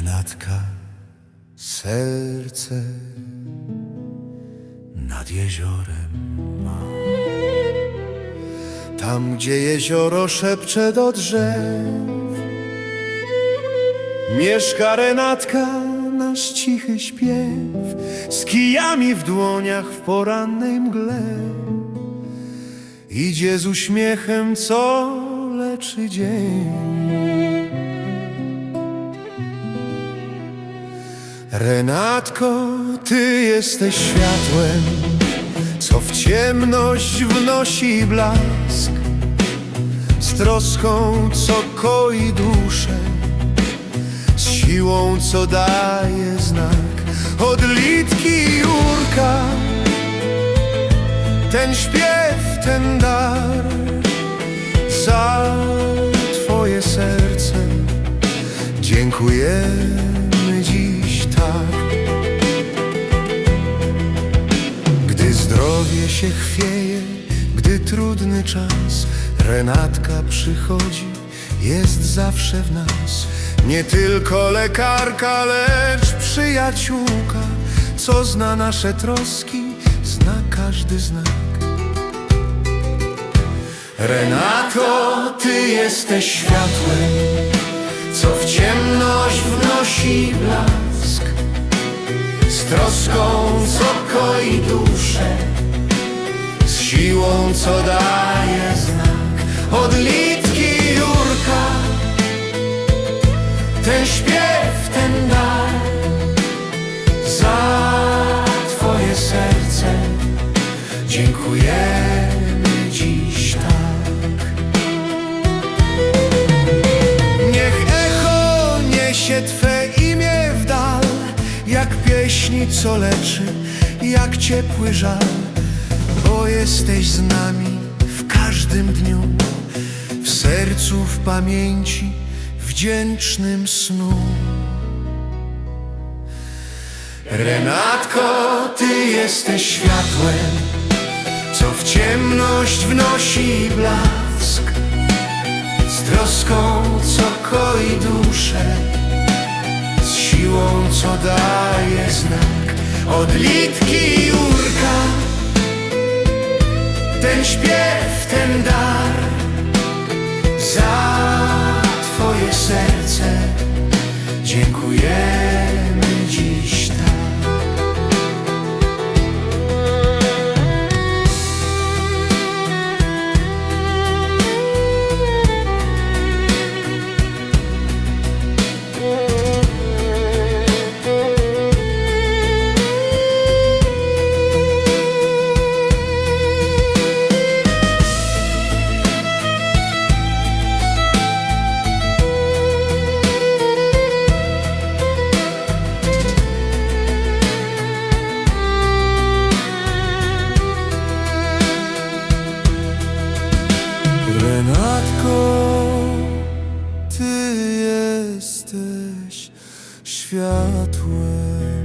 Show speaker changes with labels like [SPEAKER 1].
[SPEAKER 1] Renatka serce nad jeziorem ma. Tam, gdzie jezioro szepcze do drzew, mieszka Renatka, nasz cichy śpiew, z kijami w dłoniach w porannej mgle. Idzie z uśmiechem, co leczy dzień. Renatko, ty jesteś światłem, co w ciemność wnosi blask, z troską, co koi duszę, z siłą, co daje znak. Od litki Jurka, ten śpiew, ten dar, za twoje serce. Dziękujemy się chwieje, gdy trudny czas, Renatka przychodzi, jest zawsze w nas. Nie tylko lekarka, lecz przyjaciółka, co zna nasze troski, zna każdy znak. Renato, ty jesteś światłem, co w ciemność wnosi blask, z troską, co koi duszę, siłą, co daje znak. Od litki Jurka, ten śpiew, ten dar, za twoje serce dziękujemy dziś tak. Niech echo niesie Twe imię w dal, jak pieśni, co leczy, jak ciepły żal, jesteś z nami w każdym dniu, w sercu, w pamięci, wdzięcznym snu. Renatko, Ty jesteś światłem, co w ciemność wnosi blask z troską, co koi duszę, z siłą, co daje znak. Od śpiew, ten dar, za Twoje serce. Dziękujemy Renatko, ty jesteś światłem.